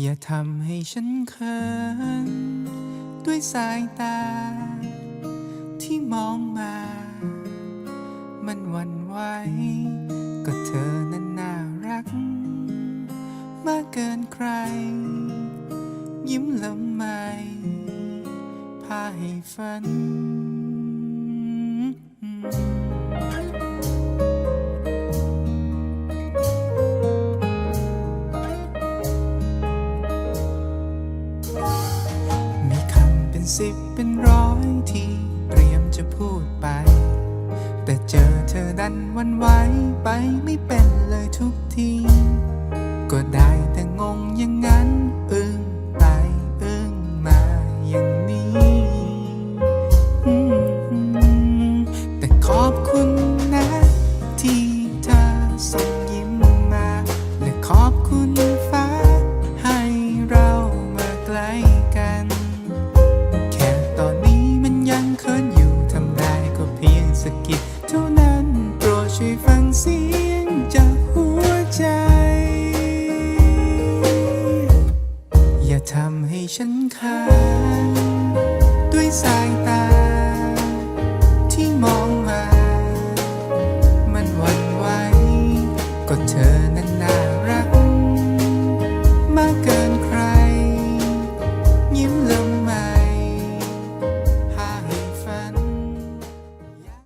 อย่าทำให้ฉันเขิน ด้วยสายตา ที่มองมา มันวันไหวก็เธอนั้นน่ารัก มากเกินใคร ยิ้มละไมพาให้ฝัน สิบเป็นร้อยที่เตรียมจะพูดไป แต่เจอเธอดันวันไหวไปไม่เป็นเลยทุก ทำให้ฉันค้างด้วยสาย